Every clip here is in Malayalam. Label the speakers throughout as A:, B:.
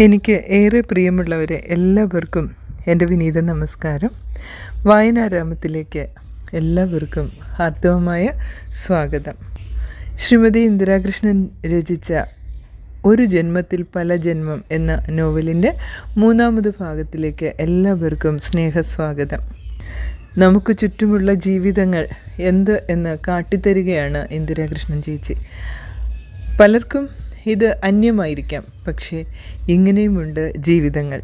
A: എനിക്ക് ഏറെ പ്രിയമുള്ളവരെ എല്ലാവർക്കും എന്റെ വിനീത നമസ്കാരം. വായനാരാമത്തിലേക്ക് എല്ലാവർക്കും ഹാർദവമായ സ്വാഗതം. ശ്രീമതി ഇന്ദിരാകൃഷ്ണൻ രചിച്ച ഒരു ജന്മത്തിൽ പല ജന്മം എന്ന നോവലിന്റെ മൂന്നാമത് ഭാഗത്തിലേക്ക് എല്ലാവർക്കും സ്നേഹസ്വാഗതം. നമുക്ക് ചുറ്റുമുള്ള ജീവിതങ്ങൾ എന്ത് എന്ന് കാട്ടിത്തരികയാണ് ഇന്ദിരാകൃഷ്ണൻ ചേച്ചി. പലർക്കും ഇത് അന്യമായിരിക്കാം. പക്ഷേ ഇങ്ങനെയുമുണ്ട് ജീവിതങ്ങൾ.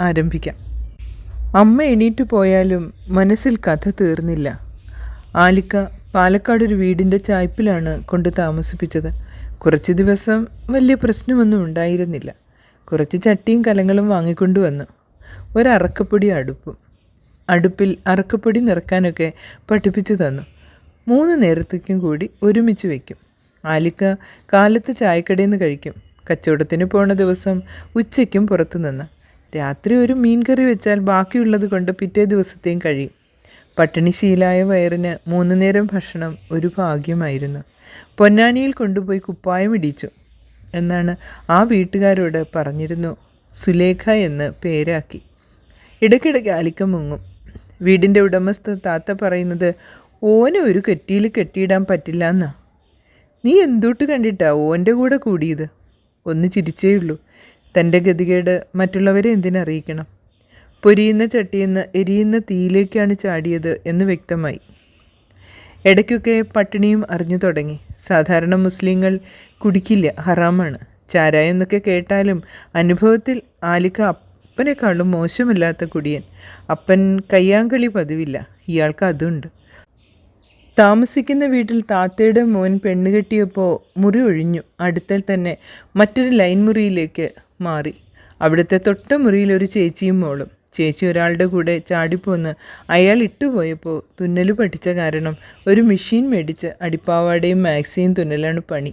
A: ആരംഭിക്കാം. അമ്മ എണീറ്റു പോയാലും മനസ്സിൽ കഥ തീർന്നില്ല. ആലിക്ക പാലക്കാട് ഒരു വീടിന്റെ ചായ്പിലാണ് കൊണ്ട് താമസിപ്പിച്ചത്. കുറച്ച് ദിവസം വലിയ പ്രശ്നമൊന്നും ഉണ്ടായിരുന്നില്ല. കുറച്ച് ചട്ടിയും കലങ്ങളും വാങ്ങിക്കൊണ്ടുവന്നു ഒരറക്കപ്പൊടി അടുപ്പും. അടുപ്പിൽ അറക്കപ്പൊടി നിറക്കാനൊക്കെ പഠിപ്പിച്ചു തന്നു. മൂന്ന് നേരത്തേക്കും കൂടി ഒരുമിച്ച് വയ്ക്കും ആലിക്ക കാലത്ത് ചായക്കടയിൽ നിന്ന് കഴിക്കും. കച്ചവടത്തിന് പോണ ദിവസം ഉച്ചയ്ക്കും പുറത്തു നിന്ന്. രാത്രി ഒരു മീൻ കറി വെച്ചാൽ ബാക്കിയുള്ളത് കൊണ്ട് പിറ്റേ ദിവസത്തെയും കഴിയും. പട്ടിണി ശീലായ വയറിന് മൂന്ന് നേരം ഭക്ഷണം ഒരു ഭാഗ്യമായിരുന്നു. പൊന്നാനിയിൽ കൊണ്ടുപോയി കുപ്പായം ഇടിച്ചു. എന്നാണ് ആ വീട്ടുകാരോട് പറഞ്ഞിരുന്നു സുലേഖ എന്ന് പേരാക്കി. ഇടയ്ക്കിടയ്ക്ക് ആലിക്ക മുങ്ങും. വീടിന്റെ ഉടമസ്ഥ താത്ത പറയുന്നത് ഓനെ ഒരു കെട്ടിയിൽ കെട്ടിയിടാൻ പറ്റില്ല എന്നാ നീ എന്തോട്ട് കണ്ടിട്ടാ ഓന്റെ കൂടെ കൂടിയത്? ഒന്ന് ചിരിച്ചേ ഉള്ളൂ. തന്റെ ഗതികേട് മറ്റുള്ളവരെ എന്തിനറിയിക്കണം? പൊരിയുന്ന ചട്ടിയെന്ന് എരിയുന്ന തീയിലേക്കാണ് ചാടിയത് എന്ന് വ്യക്തമായി. ഇടയ്ക്കൊക്കെ പട്ടിണിയും അറിഞ്ഞു തുടങ്ങി. സാധാരണ മുസ്ലിങ്ങൾ കുടിക്കില്ല ഹറാമാണ്. ചാരായം എന്നൊക്കെ കേട്ടാലും അനുഭവത്തിൽ ആലിക്ക അപ്പനേക്കാളും മോശമില്ലാത്ത കുടിയൻ. അപ്പൻ കയ്യാങ്കളി പതിവില്ല. ഇയാൾക്ക് അതുണ്ട്. താമസിക്കുന്ന വീട്ടിൽ താത്തയുടെ മോൻ പെണ്ണ് കെട്ടിയപ്പോൾ മുറി ഒഴിഞ്ഞു. അടുത്തൽ തന്നെ മറ്റൊരു ലൈൻ മുറിയിലേക്ക് മാറി. അവിടുത്തെ തൊട്ട മുറിയിൽ ഒരു ചേച്ചിയും മോളും. ചേച്ചി ഒരാളുടെ കൂടെ ചാടിപ്പോന്ന് അയാൾ ഇട്ടുപോയപ്പോൾ തുന്നൽ പഠിച്ച കാരണം ഒരു മെഷീൻ മേടിച്ച് അടിപ്പാവാടയും മാക്സിയും തുന്നലാണ് പണി.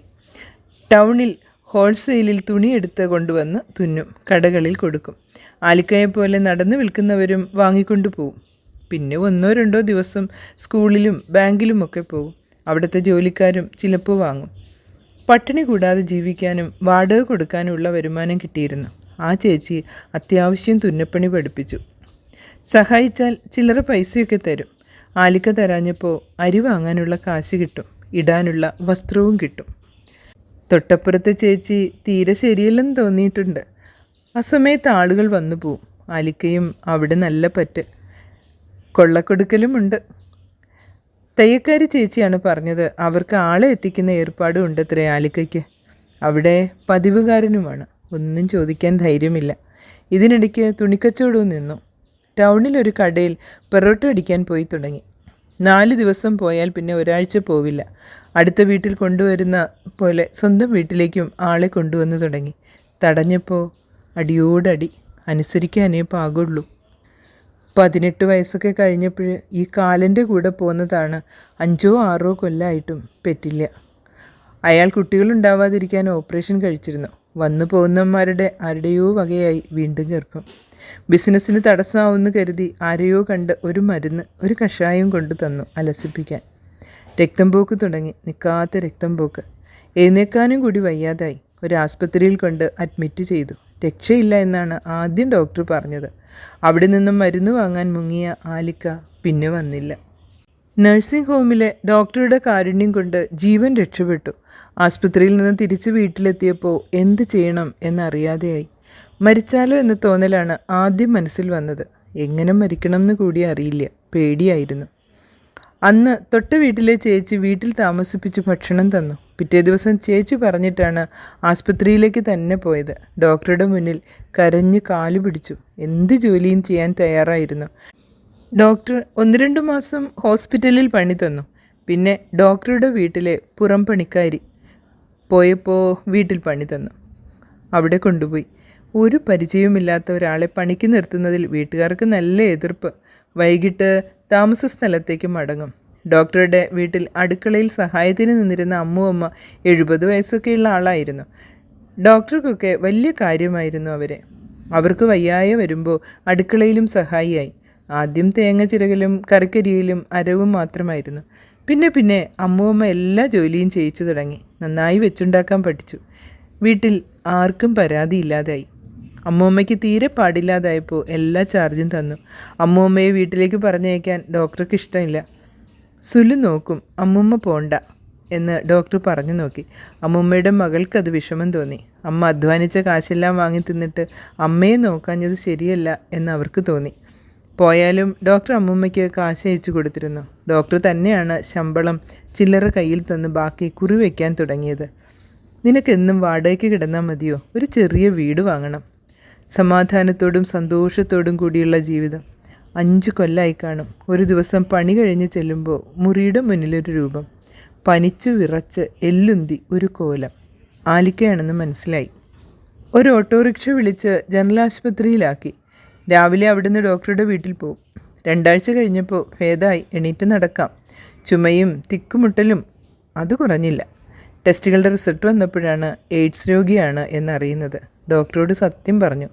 A: ടൗണിൽ ഹോൾസെയിലിൽ തുണിയെടുത്ത് കൊണ്ടുവന്ന് തുന്നും കടകളിൽ കൊടുക്കും. ആലിക്കയെ പോലെ നടന്നു വിൽക്കുന്നവരും വാങ്ങിക്കൊണ്ടു പോവും. പിന്നെ ഒന്നോ രണ്ടോ ദിവസം സ്കൂളിലും ബാങ്കിലുമൊക്കെ പോകും. അവിടുത്തെ ജോലിക്കാരും ചിലപ്പോൾ വാങ്ങും. പട്ടിണി കൂടാതെ ജീവിക്കാനും വാടക കൊടുക്കാനുമുള്ള വരുമാനം കിട്ടിയിരുന്നു. ആ ചേച്ചി അത്യാവശ്യം തുന്നപ്പണി പഠിപ്പിച്ചു. സഹായിച്ചാൽ ചില്ലറ പൈസയൊക്കെ തരും. ആലിക്ക തരാഞ്ഞപ്പോൾ അരി വാങ്ങാനുള്ള കാശ് കിട്ടും. ഇടാനുള്ള വസ്ത്രവും കിട്ടും. തൊട്ടപ്പുറത്തെ ചേച്ചി തീരെ ശരിയല്ലെന്ന് തോന്നിയിട്ടുണ്ട്. ആ സമയത്ത് ആളുകൾ വന്നു പോവും. ആലിക്കയും അവിടെ നല്ല പറ്റ്. കൊള്ളക്കൊടുക്കലുമുണ്ട്. തയ്യക്കാരി ചേച്ചിയാണ് പറഞ്ഞത് അവർക്ക് ആളെ എത്തിക്കുന്ന ഏർപ്പാടും ഉണ്ട് അത്രേ ആലിക്കയ്ക്ക് അവിടെ പതിവുകാരനുമാണ്. ഒന്നും ചോദിക്കാൻ ധൈര്യമില്ല. ഇതിനിടയ്ക്ക് തുണിക്കച്ചവടവും നിന്നു. ടൗണിലൊരു കടയിൽ പെറോട്ട അടിക്കാൻ പോയി തുടങ്ങി. നാല് ദിവസം പോയാൽ പിന്നെ ഒരാഴ്ച പോവില്ല. അടുത്ത വീട്ടിൽ കൊണ്ടുവരുന്ന പോലെ സ്വന്തം വീട്ടിലേക്കും ആളെ കൊണ്ടുവന്നു തുടങ്ങി. തടഞ്ഞപ്പോൾ അടിയോടടി. അനുസരിക്കാനേ പാകുള്ളൂ. പതിനെട്ട് വയസ്സൊക്കെ കഴിഞ്ഞപ്പോൾ ഈ കാലന്റെ കൂടെ പോകുന്നതാണ് അഞ്ചോ ആറോ കൊല്ലമായിട്ടും പറ്റില്ല. അയാൾ കുട്ടികളുണ്ടാവാതിരിക്കാൻ ഓപ്പറേഷൻ കഴിച്ചിരുന്നു. വന്നു പോകുന്നവന്മാരുടെ ആരുടെയോ വകയായി വീണ്ടും ഗർഭം ബിസിനസ്സിന് തടസ്സമാവുമെന്ന് കരുതി ആരെയോ കണ്ട് ഒരു മരുന്ന് ഒരു കഷായം കൊണ്ടു തന്നു അലസിപ്പിക്കാൻ. രക്തം പോക്ക് തുടങ്ങി. നിൽക്കാത്ത രക്തം പോക്ക്. എഴുന്നേക്കാനും കൂടി വയ്യാതായി. ഒരു ആസ്പത്രിയിൽ കൊണ്ട് അഡ്മിറ്റ് ചെയ്തു. രക്ഷയില്ല എന്നാണ് ആദ്യം ഡോക്ടർ പറഞ്ഞത്. അവിടെ നിന്നും മരുന്ന് വാങ്ങാൻ മുങ്ങിയ ആലിക്ക പിന്നെ വന്നില്ല. നഴ്സിംഗ് ഹോമിലെ ഡോക്ടറുടെ കാരുണ്യം കൊണ്ട് ജീവൻ രക്ഷപ്പെട്ടു. ആസ്പത്രിയിൽ നിന്ന് തിരിച്ച് വീട്ടിലെത്തിയപ്പോൾ എന്ത് ചെയ്യണം എന്നറിയാതെയായി. മരിച്ചാലോ എന്ന തോന്നലാണ് ആദ്യം മനസ്സിൽ വന്നത്. എങ്ങനെ മരിക്കണം എന്ന് കൂടി അറിയില്ല. പേടിയായിരുന്നു. അന്ന് തൊട്ട വീട്ടിലെ ചേച്ചി വീട്ടിൽ താമസിപ്പിച്ച് ഭക്ഷണം തന്നു. പിറ്റേ ദിവസം ചേച്ചി പറഞ്ഞിട്ടാണ് ആസ്പത്രിയിലേക്ക് തന്നെ പോയത്. ഡോക്ടറുടെ മുന്നിൽ കരഞ്ഞ് കാലു പിടിച്ചു. എന്ത് ജോലിയും ചെയ്യാൻ തയ്യാറായിരുന്നു. ഡോക്ടർ ഒന്ന് രണ്ട് മാസം ഹോസ്പിറ്റലിൽ പണി തന്നു. പിന്നെ ഡോക്ടറുടെ വീട്ടിലെ പുറം പണിക്കാരി പോയപ്പോൾ വീട്ടിൽ പണി തന്നു. അവിടെ കൊണ്ടുപോയി. ഒരു പരിചയവുമില്ലാത്ത ഒരാളെ പണിക്ക് നിർത്തുന്നതിൽ വീട്ടുകാർക്ക് നല്ല എതിർപ്പ്. വൈകിട്ട് താമസ സ്ഥലത്തേക്ക് മടങ്ങും. ഡോക്ടറുടെ വീട്ടിൽ അടുക്കളയിൽ സഹായത്തിന് നിന്നിരുന്ന അമ്മുവമ്മ എഴുപത് വയസ്സൊക്കെയുള്ള ആളായിരുന്നു. ഡോക്ടർക്കൊക്കെ വലിയ കാര്യമായിരുന്നു അവരെ. അവർക്ക് വയ്യായ വരുമ്പോൾ അടുക്കളയിലും സഹായിയായി. ആദ്യം തേങ്ങ ചിരകലും കറിക്കരിയിലും അരവും മാത്രമായിരുന്നു. പിന്നെ പിന്നെ അമ്മുവമ്മ എല്ലാ ജോലിയും ചെയ്യിച്ചു തുടങ്ങി. നന്നായി വെച്ചുണ്ടാക്കാൻ പഠിച്ചു. വീട്ടിൽ ആർക്കും പരാതിയില്ലാതായി. അമ്മൂമ്മയ്ക്ക് തീരെ പാടില്ലാതായപ്പോൾ എല്ലാ ചാർജും തന്നു. അമ്മൂമ്മയെ വീട്ടിലേക്ക് പറഞ്ഞയക്കാൻ ഡോക്ടർക്ക് ഇഷ്ടമില്ല. സുലു നോക്കും അമ്മൂമ്മ പോണ്ട എന്ന് ഡോക്ടർ പറഞ്ഞു നോക്കി. അമ്മൂമ്മയുടെ മകൾക്കത് വിഷമം തോന്നി. അമ്മ അധ്വാനിച്ച കാശെല്ലാം വാങ്ങി തിന്നിട്ട് അമ്മയെ നോക്കാഞ്ഞത് ശരിയല്ല എന്ന് അവർക്ക് തോന്നി. പോയാലും ഡോക്ടർ അമ്മൂമ്മയ്ക്ക് കാശ് അയച്ചു കൊടുത്തിരുന്നു. ഡോക്ടർ തന്നെയാണ് ശമ്പളം ചില്ലറ കയ്യിൽ തന്ന് ബാക്കി കുറിവെക്കാൻ തുടങ്ങിയത്. നിനക്കെന്നും വാടകയ്ക്ക് കിടന്നാൽ മതിയോ? ഒരു ചെറിയ വീട് വാങ്ങണം. സമാധാനത്തോടും സന്തോഷത്തോടും കൂടിയുള്ള ജീവിതം. അഞ്ച് കൊല്ലായി കാണും. ഒരു ദിവസം പണി കഴിഞ്ഞ് ചെല്ലുമ്പോൾ മുറിയുടെ മുന്നിലൊരു രൂപം. പനിച്ചു വിറച്ച് എല്ലുന്തി ഒരു കോലം. ആലിക്കയാണെന്ന് മനസ്സിലായി. ഒരു ഓട്ടോറിക്ഷ വിളിച്ച് ജനറൽ ആശുപത്രിയിലാക്കി. രാവിലെ അവിടുന്ന് ഡോക്ടറുടെ വീട്ടിൽ പോകും രണ്ടാഴ്ച കഴിഞ്ഞപ്പോൾ ഭേദമായി എണീറ്റ് നടക്കാം. ചുമയും തിക്കുമുട്ടലും അത് കുറഞ്ഞില്ല. ടെസ്റ്റുകളുടെ റിസൾട്ട് വന്നപ്പോഴാണ് എയ്ഡ്സ് രോഗിയാണ് എന്നറിയുന്നത്. ഡോക്ടറോട് സത്യം പറഞ്ഞു.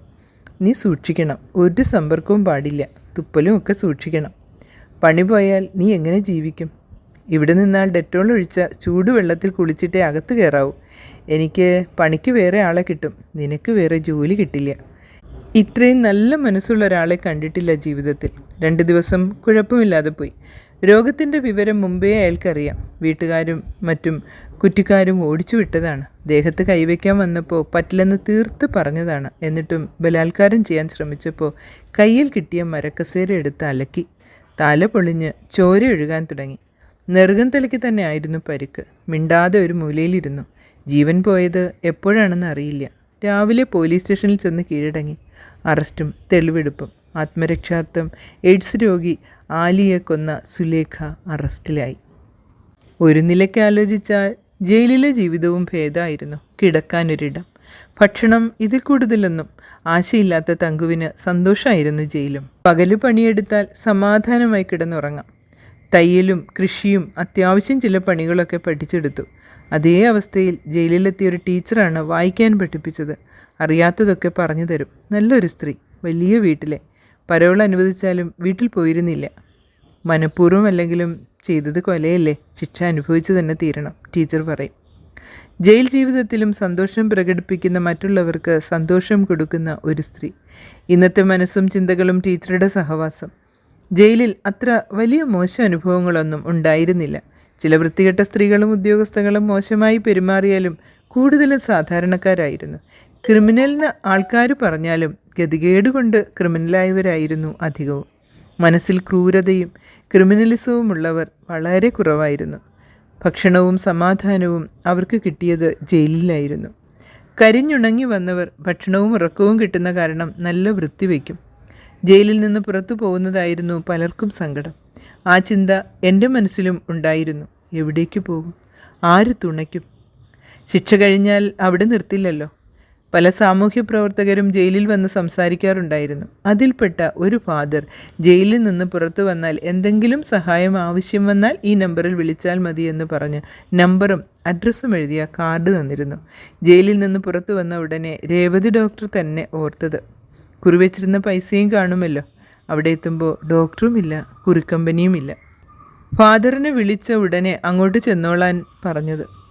A: നീ സൂക്ഷിക്കണം. ഒരു സമ്പർക്കവും പാടില്ല. തുപ്പലും ഒക്കെ സൂക്ഷിക്കണം. പണി പോയാൽ നീ എങ്ങനെ ജീവിക്കും? ഇവിടെ നിന്നാൽ ഡെറ്റോൾ ഒഴിച്ച ചൂടുവെള്ളത്തിൽ കുളിച്ചിട്ടേ അകത്ത് കയറാവൂ. എനിക്ക് പണിക്ക് വേറെ ആളെ കിട്ടും. നിനക്ക് വേറെ ജോലി കിട്ടില്ല. ഇത്രയും നല്ല മനസ്സുള്ള ഒരാളെ കണ്ടിട്ടില്ല ജീവിതത്തിൽ. രണ്ട് ദിവസം കുഴപ്പമില്ലാതെ പോയി. രോഗത്തിന്റെ വിവരം മുമ്പേ അയാൾക്കറിയാം. വീട്ടുകാരും മറ്റും കുറ്റിക്കാരും ഓടിച്ചു വിട്ടതാണ്. ദേഹത്ത് കൈവയ്ക്കാൻ വന്നപ്പോൾ പറ്റില്ലെന്ന് തീർത്ത് പറഞ്ഞതാണ്. എന്നിട്ടും ബലാത്കാരം ചെയ്യാൻ ശ്രമിച്ചപ്പോൾ കയ്യിൽ കിട്ടിയ മരക്കസേര എടുത്ത് അലക്കി. തല പൊളിഞ്ഞ് ചോര ഒഴുകാൻ തുടങ്ങി. നെറുകം തലയ്ക്ക് തന്നെ ആയിരുന്നു പരിക്ക്. മിണ്ടാതെ ഒരു മൂലയിലിരുന്നു. ജീവൻ പോയത് എപ്പോഴാണെന്ന് അറിയില്ല. രാവിലെ പോലീസ് സ്റ്റേഷനിൽ ചെന്ന് കീഴടങ്ങി. അറസ്റ്റും തെളിവെടുപ്പും. ആത്മരക്ഷാർത്ഥം എയ്ഡ്സ് രോഗി ആലിയെ കൊന്ന സുലേഖ അറസ്റ്റിലായി. ഒരു നിലയ്ക്ക് ആലോചിച്ചാൽ ജയിലിലെ ജീവിതവും ഭേദമായിരുന്നു കിടക്കാനൊരിടം. ഭക്ഷണം ഇതിൽ കൂടുതലൊന്നും ആശയില്ലാത്ത തങ്കുവിന് സന്തോഷമായിരുന്നു ജയിലും. പകൽ പണിയെടുത്താൽ സമാധാനമായി കിടന്നുറങ്ങാം. തയ്യലും കൃഷിയും അത്യാവശ്യം ചില പണികളൊക്കെ പഠിച്ചെടുത്തു. അതേ അവസ്ഥയിൽ ജയിലിലെത്തിയ ഒരു ടീച്ചറാണ് വായിക്കാൻ പഠിപ്പിച്ചത്. അറിയാത്തതൊക്കെ പറഞ്ഞു തരും. നല്ലൊരു സ്ത്രീ. വലിയ വീട്ടിലെ പരോൾ അനുവദിച്ചാലും വീട്ടിൽ പോയിരുന്നില്ല. മനഃപൂർവം അല്ലെങ്കിലും ചെയ്തത് കൊലയല്ലേ? ശിക്ഷ അനുഭവിച്ചു തന്നെ തീരണം ടീച്ചർ പറയും. ജയിൽ ജീവിതത്തിലും സന്തോഷം പ്രകടിപ്പിക്കുന്ന മറ്റുള്ളവർക്ക് സന്തോഷം കൊടുക്കുന്ന ഒരു സ്ത്രീ. ഇന്നത്തെ മനസ്സും ചിന്തകളും ടീച്ചറുടെ സഹവാസം. ജയിലിൽ അത്ര വലിയ മോശം അനുഭവങ്ങളൊന്നും ഉണ്ടായിരുന്നില്ല. ചില വൃത്തികെട്ട സ്ത്രീകളും ഉദ്യോഗസ്ഥകളും മോശമായി പെരുമാറിയാലും കൂടുതലും സാധാരണക്കാരായിരുന്നു. ക്രിമിനലിന് ആൾക്കാർ പറഞ്ഞാലും ഗതികേട് കൊണ്ട് ക്രിമിനലായവരായിരുന്നു അധികവും. മനസ്സിൽ ക്രൂരതയും ക്രിമിനലിസവും ഉള്ളവർ വളരെ കുറവായിരുന്നു. ഭക്ഷണവും സമാധാനവും അവർക്ക് കിട്ടിയത് ജയിലിലായിരുന്നു. കരിഞ്ഞുണങ്ങി വന്നവർ ഭക്ഷണവും ഉറക്കവും കിട്ടുന്ന കാരണം നല്ല വൃത്തി വയ്ക്കും. ജയിലിൽ നിന്ന് പുറത്തു പോകുന്നതായിരുന്നു പലർക്കും സങ്കടം. ആ ചിന്ത എന്റെ മനസ്സിലും ഉണ്ടായിരുന്നു. എവിടേക്ക് പോകും? ആര് തുണയ്ക്കും? ശിക്ഷ കഴിഞ്ഞാൽ അവിടെ നിർത്തില്ലല്ലോ. പല സാമൂഹ്യ പ്രവർത്തകരും ജയിലിൽ വന്ന് സംസാരിക്കാറുണ്ടായിരുന്നു. അതിൽപ്പെട്ട ഒരു ഫാദർ ജയിലിൽ നിന്ന് പുറത്തു വന്നാൽ എന്തെങ്കിലും സഹായം ആവശ്യം വന്നാൽ ഈ നമ്പറിൽ വിളിച്ചാൽ മതി എന്ന് പറഞ്ഞ് നമ്പറും അഡ്രസ്സും എഴുതിയ കാർഡ് തന്നിരുന്നു. ജയിലിൽ നിന്ന് പുറത്തു വന്ന ഉടനെ രേവതി ഡോക്ടർ തന്നെ ഓർത്തത്. കുറിവെച്ചിരുന്ന പൈസയും കാണുമല്ലോ. അവിടെ എത്തുമ്പോൾ ഡോക്ടറുമില്ല കുറിക്കമ്പനിയുമില്ല. ഫാദറിനെ വിളിച്ച ഉടനെ അങ്ങോട്ട് ചെന്നോളാൻ പറഞ്ഞത്.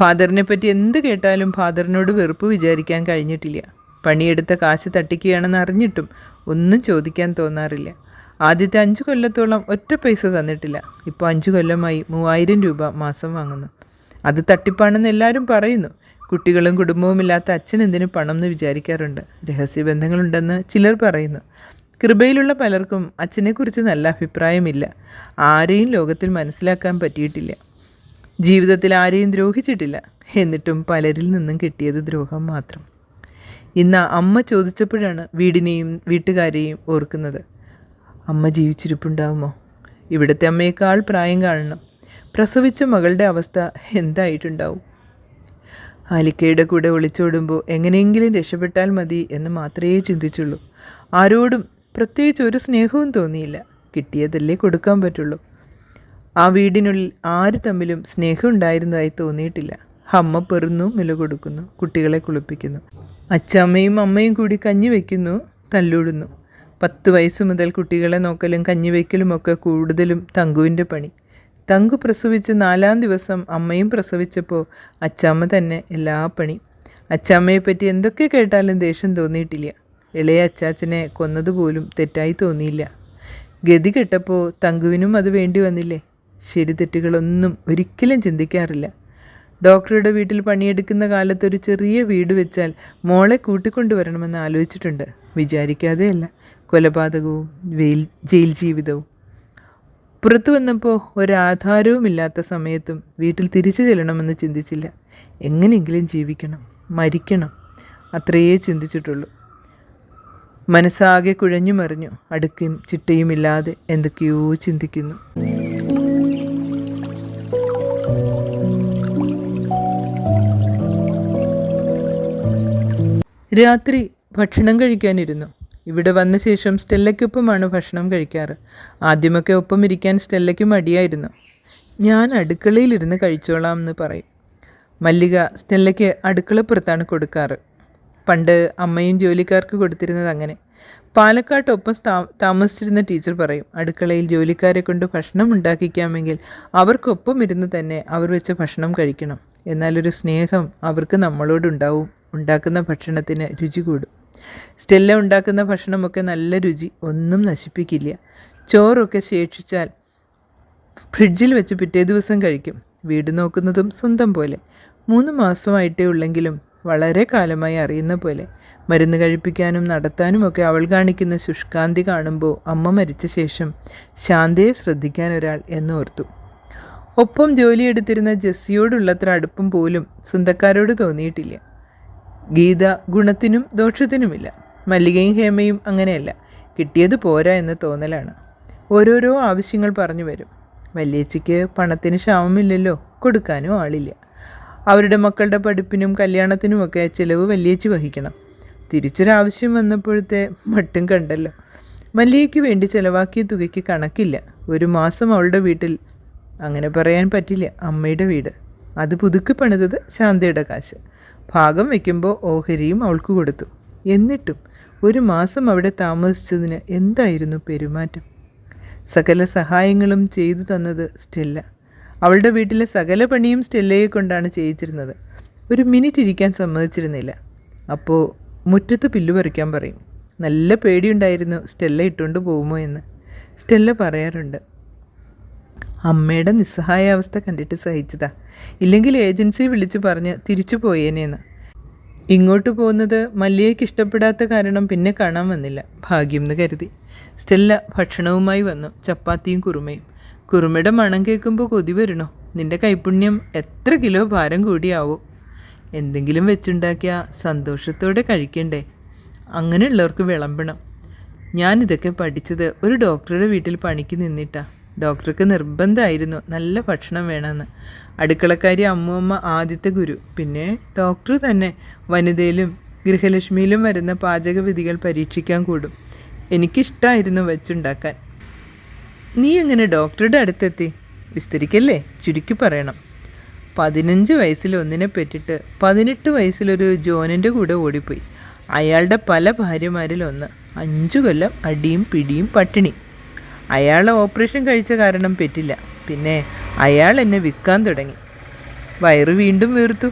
A: ഫാദറിനെ പറ്റി എന്ത് കേട്ടാലും ഫാദറിനോട് വെറുപ്പ് വിചാരിക്കാൻ കഴിഞ്ഞിട്ടില്ല. പണിയെടുത്ത കാശ് തട്ടിക്കുകയാണെന്ന് അറിഞ്ഞിട്ടും ഒന്നും ചോദിക്കാൻ തോന്നാറില്ല. ആദ്യത്തെ അഞ്ച് കൊല്ലത്തോളം ഒറ്റ പൈസ തന്നിട്ടില്ല. ഇപ്പോൾ അഞ്ച് കൊല്ലമായി മൂവായിരം രൂപ മാസം വാങ്ങുന്നു. അത് തട്ടിപ്പാണെന്ന് എല്ലാവരും പറയുന്നു. കുട്ടികളും കുടുംബവും ഇല്ലാത്ത അച്ഛൻ എന്തിനു പണം എന്ന് വിചാരിക്കാറുണ്ട്. രഹസ്യബന്ധങ്ങളുണ്ടെന്ന് ചിലർ പറയുന്നു. കൃപയിലുള്ള പലർക്കും അച്ഛനെക്കുറിച്ച് നല്ല അഭിപ്രായമില്ല. ആരെയും ലോകത്തിൽ മനസ്സിലാക്കാൻ പറ്റിയിട്ടില്ല. ജീവിതത്തിൽ ആരെയും ദ്രോഹിച്ചിട്ടില്ല. എന്നിട്ടും പലരിൽ നിന്നും കിട്ടിയത് ദ്രോഹം മാത്രം. ഇന്ന് അമ്മ ചോദിച്ചപ്പോഴാണ് വീടിനെയും വീട്ടുകാരെയും ഓർക്കുന്നത്. അമ്മ ജീവിച്ചിരിപ്പുണ്ടാവുമോ? ഇവിടുത്തെ അമ്മയേക്കാൾ പ്രായം കാണണം. പ്രസവിച്ച മകളുടെ അവസ്ഥ എന്തായിട്ടുണ്ടാവും? ആലിക്കയുടെ കൂടെ ഒളിച്ചോടുമ്പോൾ എങ്ങനെയെങ്കിലും രക്ഷപ്പെട്ടാൽ മതി എന്ന് മാത്രമേ ചിന്തിച്ചുള്ളൂ. ആരോടും പ്രത്യേകിച്ച് ഒരു സ്നേഹവും തോന്നിയില്ല. കിട്ടിയതല്ലേ കൊടുക്കാൻ പറ്റുള്ളൂ. ആ വീടിനുള്ളിൽ ആര് തമ്മിലും സ്നേഹം ഉണ്ടായിരുന്നതായി തോന്നിയിട്ടില്ല. അമ്മ പെറുന്നു മുല കൊടുക്കുന്നു കുട്ടികളെ കുളിപ്പിക്കുന്നു. അച്ചമ്മയും അമ്മയും കൂടി കഞ്ഞി വയ്ക്കുന്നു തല്ലൂടുന്നു. പത്ത് വയസ്സ് മുതൽ കുട്ടികളെ നോക്കലും കഞ്ഞി വയ്ക്കലുമൊക്കെ കൂടുതലും തങ്കുവിന്റെ പണി. തങ്കു പ്രസവിച്ച് നാലാം ദിവസം അമ്മയും പ്രസവിച്ചപ്പോൾ അച്ചാമ്മ തന്നെ എല്ലാ പണി. അച്ചാമ്മയെ പറ്റി എന്തൊക്കെ കേട്ടാലും ദേഷ്യം തോന്നിയിട്ടില്ല. ഇളയ അച്ചാച്ചനെ കൊന്നതുപോലും തെറ്റായി തോന്നിയില്ല. ഗതി കെട്ടപ്പോൾ തങ്കുവിനും അത് വേണ്ടി വന്നില്ലേ? ശരി തെറ്റുകളൊന്നും ഒരിക്കലും ചിന്തിക്കാറില്ല. ഡോക്ടറുടെ വീട്ടിൽ പണിയെടുക്കുന്ന കാലത്ത് ഒരു ചെറിയ വീട് വെച്ചാൽ മോളെ കൂട്ടിക്കൊണ്ടുവരണമെന്ന് ആലോചിച്ചിട്ടുണ്ട്. വിചാരിക്കാതെയല്ല. കൊലപാതകവും വെയിൽ ജയിൽ ജീവിതവും. പുറത്തു വന്നപ്പോൾ ഒരാധാരവുമില്ലാത്ത സമയത്തും വീട്ടിൽ തിരിച്ചു ചെല്ലണമെന്ന് ചിന്തിച്ചില്ല. എങ്ങനെയെങ്കിലും ജീവിക്കണം മരിക്കണം. അത്രയേ ചിന്തിച്ചിട്ടുള്ളൂ. മനസ്സാകെ കുഴഞ്ഞു മറിഞ്ഞു അടുക്കും ചിട്ടയുമില്ലാതെ എന്തൊക്കെയോ ചിന്തിക്കുന്നു. രാത്രി ഭക്ഷണം കഴിക്കാനിരുന്നു. ഇവിടെ വന്ന ശേഷം സ്റ്റെല്ലയ്ക്കൊപ്പമാണ് ഭക്ഷണം കഴിക്കാറ്. ആദ്യമൊക്കെ ഒപ്പം ഇരിക്കാൻ സ്റ്റെല്ലയ്ക്ക് മടിയായിരുന്നു. ഞാൻ അടുക്കളയിലിരുന്ന് കഴിച്ചോളാം എന്ന് പറയും. മല്ലിക സ്റ്റെല്ലയ്ക്ക് അടുക്കളപ്പുറത്താണ് കൊടുക്കാറ്. പണ്ട് അമ്മയും ജോലിക്കാർക്ക് കൊടുത്തിരുന്നത് അങ്ങനെ. പാലക്കാട്ടൊപ്പം താമസിച്ചിരുന്ന ടീച്ചർ പറയും അടുക്കളയിൽ ജോലിക്കാരെ കൊണ്ട് ഭക്ഷണം ഉണ്ടാക്കിക്കാമെങ്കിൽ അവർക്കൊപ്പം ഇരുന്ന് തന്നെ അവർ വെച്ച ഭക്ഷണം കഴിക്കണം. എന്നാലൊരു സ്നേഹം അവർക്ക് നമ്മളോടുണ്ടാവും. ഉണ്ടാക്കുന്ന ഭക്ഷണത്തിന് രുചി കൂടും. സ്റ്റെല്ല ഉണ്ടാക്കുന്ന ഭക്ഷണമൊക്കെ നല്ല രുചി ഒന്നും നശിപ്പിക്കില്ല. ചോറൊക്കെ ശേഷിച്ചാൽ ഫ്രിഡ്ജിൽ വെച്ച് പിറ്റേ ദിവസം കഴിക്കും. വീട് നോക്കുന്നതും സ്വന്തം പോലെ. മൂന്ന് മാസമായിട്ടേ ഉള്ളെങ്കിലും വളരെ കാലമായി അറിയുന്ന പോലെ. മരുന്ന് കഴിപ്പിക്കാനും നടത്താനുമൊക്കെ അവൾ കാണിക്കുന്ന ശുഷ്കാന്തി കാണുമ്പോൾ അമ്മ മരിച്ച ശേഷം ശാന്തയെ ശ്രദ്ധിക്കാൻ ഒരാൾ എന്നോർത്തു. ഒപ്പം ജോലിയെടുത്തിരുന്ന ജെസ്സിയോടുള്ളത്ര അടുപ്പം പോലും സ്വന്തക്കാരോട് തോന്നിയിട്ടില്ല. ഗീത ഗുണത്തിനും ദോഷത്തിനുമില്ല. മല്ലികയും ഹേമയും അങ്ങനെയല്ല. കിട്ടിയത് പോരാ എന്ന് തോന്നലാണ്. ഓരോരോ ആവശ്യങ്ങൾ പറഞ്ഞു വരും. വല്യേച്ചിക്ക് പണത്തിന് ക്ഷാമമില്ലല്ലോ. കൊടുക്കാനും ആളില്ല. അവരുടെ മക്കളുടെ പഠിപ്പിനും കല്യാണത്തിനുമൊക്കെ ചിലവ് വല്യേച്ചി വഹിക്കണം. തിരിച്ചൊരാവശ്യം വന്നപ്പോഴത്തെ മട്ടും കണ്ടല്ലോ. മല്ലികയ്ക്ക് വേണ്ടി ചിലവാക്കിയ തുകയ്ക്ക് കണക്കില്ല. ഒരു മാസം അവളുടെ വീട്ടിൽ. അങ്ങനെ പറയാൻ പറ്റില്ല. അമ്മയുടെ വീട്. അത് പുതുക്കി പണിതത് ശാന്തയുടെ കാശ്. ഭാഗം വയ്ക്കുമ്പോൾ ഓഹരിയും അവൾക്ക് കൊടുത്തു. എന്നിട്ടും ഒരു മാസം അവിടെ താമസിച്ചതിന് എന്തായിരുന്നു പെരുമാറ്റം? സകല സഹായങ്ങളും ചെയ്തു തന്നത് സ്റ്റെല്ല. അവളുടെ വീട്ടിലെ സകല പണിയും സ്റ്റെല്ലയെ കൊണ്ടാണ് ചെയ്യിച്ചിരുന്നത്. ഒരു മിനിറ്റ് ഇരിക്കാൻ സമ്മതിച്ചിരുന്നില്ല. അപ്പോൾ മുറ്റത്ത് പില്ലു പറിക്കാൻ പറയും. നല്ല പേടിയുണ്ടായിരുന്നു സ്റ്റെല്ല ഇട്ടുകൊണ്ട് പോകുമോ എന്ന്. സ്റ്റെല്ല പറയാറുണ്ട് അമ്മയുടെ നിസ്സഹായാവസ്ഥ കണ്ടിട്ട് സഹിച്ചതാ. ഇല്ലെങ്കിൽ ഏജൻസി വിളിച്ചു പറഞ്ഞ് തിരിച്ചു പോയേനേന്ന്. ഇങ്ങോട്ട് പോകുന്നത് മല്ലിയയ്ക്ക് ഇഷ്ടപ്പെടാത്ത കാരണം പിന്നെ കാണാൻ വന്നില്ല ഭാഗ്യം എന്ന് കരുതി. സ്റ്റെല്ല ഭക്ഷണവുമായി വന്നു ചപ്പാത്തിയും കുറുമയും. കുറുമയുടെ മണം കേൾക്കുമ്പോൾ കൊതി വരണോ. നിന്റെ കൈപുണ്യം എത്ര കിലോ ഭാരം കൂടിയാവോ? എന്തെങ്കിലും വെച്ചുണ്ടാക്കിയ സന്തോഷത്തോടെ കഴിക്കണ്ടേ? അങ്ങനെയുള്ളവർക്ക് വിളമ്പണം. ഞാനിതൊക്കെ പഠിച്ചത് ഒരു ഡോക്ടറുടെ വീട്ടിൽ പണിക്ക് നിന്നിട്ടാ. ഡോക്ടർക്ക് നിർബന്ധമായിരുന്നു നല്ല ഭക്ഷണം വേണമെന്ന്. അടുക്കളക്കാരി അമ്മൂമ്മ ആദ്യത്തെ ഗുരു. പിന്നെ ഡോക്ടർ തന്നെ വനിതയിലും ഗൃഹലക്ഷ്മിയിലും വരുന്ന പാചകവിധികൾ പരീക്ഷിക്കാൻ കൂടും. എനിക്കിഷ്ടമായിരുന്നു വെച്ചുണ്ടാക്കാൻ. നീ എങ്ങനെ ഡോക്ടറുടെ അടുത്തെത്തി? വിസ്തരിക്കല്ലേ? ചുരുക്കി പറയണം. പതിനഞ്ച് വയസ്സിൽ ഒന്നിനെ പറ്റിയിട്ട് പതിനെട്ട് വയസ്സിലൊരു ജോനിന്റെ കൂടെ ഓടിപ്പോയി. അയാളുടെ പല ഭാര്യമാരിൽ ഒന്ന് അഞ്ചു കൊല്ലം അടിയും പിടിയും പട്ടിണി. അയാളെ ഓപ്പറേഷൻ കഴിച്ച കാരണം പറ്റില്ല. പിന്നെ അയാൾ എന്നെ വിൽക്കാൻ തുടങ്ങി. വയറ് വീണ്ടും വീർത്തു.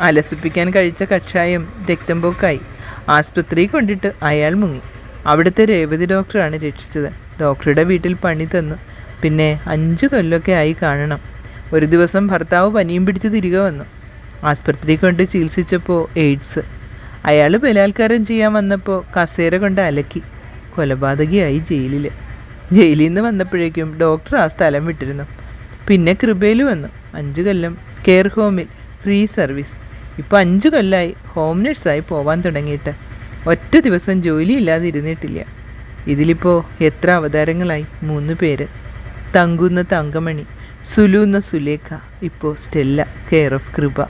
A: അലസിപ്പിക്കാൻ കഴിച്ച കഷായം രക്തം പോക്കായി. ആസ്പത്രി കൊണ്ടിട്ട് അയാൾ മുങ്ങി. അവിടുത്തെ രേവതി ഡോക്ടറാണ് രക്ഷിച്ചത്. ഡോക്ടറുടെ വീട്ടിൽ പണി തന്നു. പിന്നെ അഞ്ച് കൊല്ലമൊക്കെ ആയി കാണണം. ഒരു ദിവസം ഭർത്താവ് പനിയും പിടിച്ച് തിരികെ വന്നു. ആസ്പത്രി കൊണ്ട് ചികിത്സിച്ചപ്പോൾ എയ്ഡ്സ്. അയാൾ ബലാത്കാരം ചെയ്യാൻ വന്നപ്പോൾ കസേര കൊണ്ട് അലക്കി. കൊലപാതകിയായി ജയിലിൽ ജയിലിൽ നിന്ന് വന്നപ്പോഴേക്കും ഡോക്ടർ ആ സ്ഥലം വിട്ടിരുന്നു. പിന്നെ കൃപയിൽ വന്നു. അഞ്ച് കൊല്ലം കെയർ ഹോമിൽ ഫ്രീ സർവീസ് ഇപ്പോൾ അഞ്ച് കൊല്ലമായി ഹോം നഴ്സായി പോവാൻ തുടങ്ങിയിട്ട്. ഒറ്റ ദിവസം ജോലിയില്ലാതെ ഇരുന്നിട്ടില്ല ഇതിലിപ്പോൾ എത്ര അവതാരങ്ങളായി? മൂന്ന് പേര്. തങ്കുന്ന തങ്കമണി സുലൂന്ന സുലേഖ ഇപ്പോൾ സ്റ്റെല്ല കെയർ ഓഫ് കൃപ.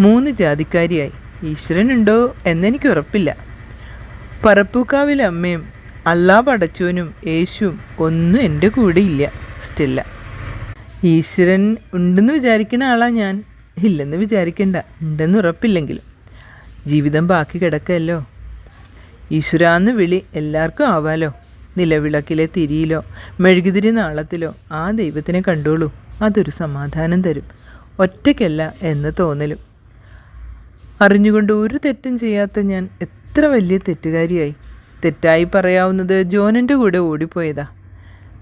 A: മൂന്ന് ജാതിക്കാരിയായി. ഈശ്വരനുണ്ടോ എന്നെനിക്ക് ഉറപ്പില്ല. പറപ്പൂക്കാവിലെ അമ്മയും അല്ലാ പടച്ചോനും യേശുവും ഒന്നും എന്റെ കൂടെ ഇല്ല സ്റ്റില്ല ഈശ്വരൻ ഉണ്ടെന്ന് വിചാരിക്കുന്ന ആളാണ് ഞാൻ. ഇല്ലെന്ന് വിചാരിക്കണ്ട ഉണ്ടെന്ന് ഉറപ്പില്ലെങ്കിലും. ജീവിതം ബാക്കി കിടക്കല്ലോ ഈശ്വരാന്ന് വിളി എല്ലാവർക്കും ആവാലോ? നിലവിളക്കിലെ തിരിയിലോ മെഴുകുതിരി നാളത്തിലോ ആ ദൈവത്തിനെ കണ്ടോളൂ. അതൊരു സമാധാനം തരും. ഒറ്റയ്ക്കല്ല എന്ന് തോന്നലും. അറിഞ്ഞുകൊണ്ട് ഒരു തെറ്റും ചെയ്യാത്ത ഞാൻ എത്ര വലിയ തെറ്റുകാരിയായി. തെറ്റായി പറയാവുന്നത് ജോനന്റെ കൂടെ ഓടിപ്പോയതാ.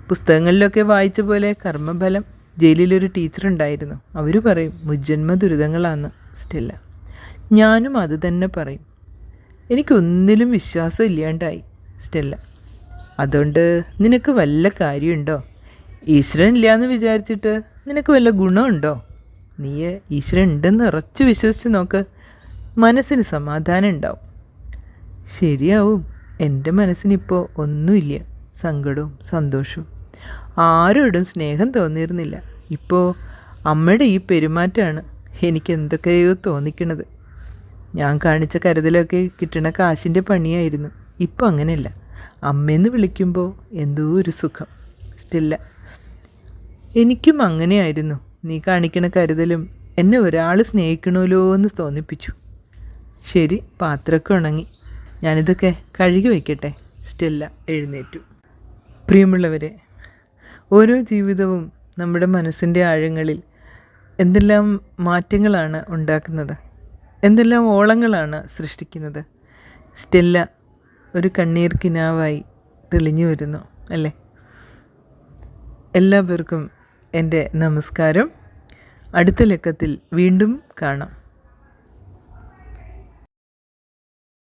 A: പുസ്തകങ്ങളിലൊക്കെ വായിച്ച പോലെ കർമ്മഫലം. ജയിലിലൊരു ടീച്ചർ ഉണ്ടായിരുന്നു അവർ പറയും മുജ്ജന്മ ദുരിതങ്ങളാണ് സ്റ്റെല്ല. ഞാനും അത് തന്നെ പറയും. എനിക്കൊന്നിലും വിശ്വാസം ഇല്ലാണ്ടായി സ്റ്റെല്ല. അതുകൊണ്ട് നിനക്ക് വല്ല കാര്യമുണ്ടോ? ഈശ്വരൻ ഇല്ലയെന്ന് വിചാരിച്ചിട്ട് നിനക്ക് വല്ല ഗുണമുണ്ടോ? നീ ഈശ്വരൻ ഉണ്ടെന്ന് ഉറച്ചു വിശ്വസിച്ച് നോക്ക്. മനസ്സിന് സമാധാനം ഉണ്ടാവും. ശരിയാവും. എന്റെ മനസ്സിനിപ്പോൾ ഒന്നുമില്ല. സങ്കടവും സന്തോഷവും. ആരോടും സ്നേഹം തോന്നിയിരുന്നില്ല. ഇപ്പോൾ അമ്മയുടെ ഈ പെരുമാറ്റമാണ് എനിക്ക് എന്തൊക്കെയോ തോന്നിക്കണത്. ഞാൻ കാണിച്ച കരുതലൊക്കെ കിട്ടണ കാശിന്റെ പണിയായിരുന്നു. ഇപ്പോൾ അങ്ങനെയല്ല. അമ്മയെന്ന് വിളിക്കുമ്പോൾ എന്തോ ഒരു സുഖം. സ്റ്റില്ല എനിക്കും അങ്ങനെയായിരുന്നു. നീ കാണിക്കണ കരുതലും എന്നെ ഒരാൾ സ്നേഹിക്കണമല്ലോ എന്ന് തോന്നിപ്പിച്ചു. ശരി പാത്രമൊക്കെ ഉണങ്ങി. ഞാനിതൊക്കെ കഴുകി വയ്ക്കട്ടെ സ്റ്റെല്ല എഴുന്നേറ്റു. പ്രിയമുള്ളവരെ ഓരോ ജീവിതവും നമ്മുടെ മനസ്സിന്റെ ആഴങ്ങളിൽ എന്തെല്ലാം മാറ്റങ്ങളാണ് ഉണ്ടാക്കുന്നത്? എന്തെല്ലാം ഓളങ്ങളാണ് സൃഷ്ടിക്കുന്നത്? സ്റ്റെല്ല ഒരു കണ്ണീർ കിനാവായി തെളിഞ്ഞു വരുന്നു അല്ലേ? എല്ലാവർക്കും എന്റെ നമസ്കാരം. അടുത്ത ലക്കത്തിൽ വീണ്ടും കാണാം.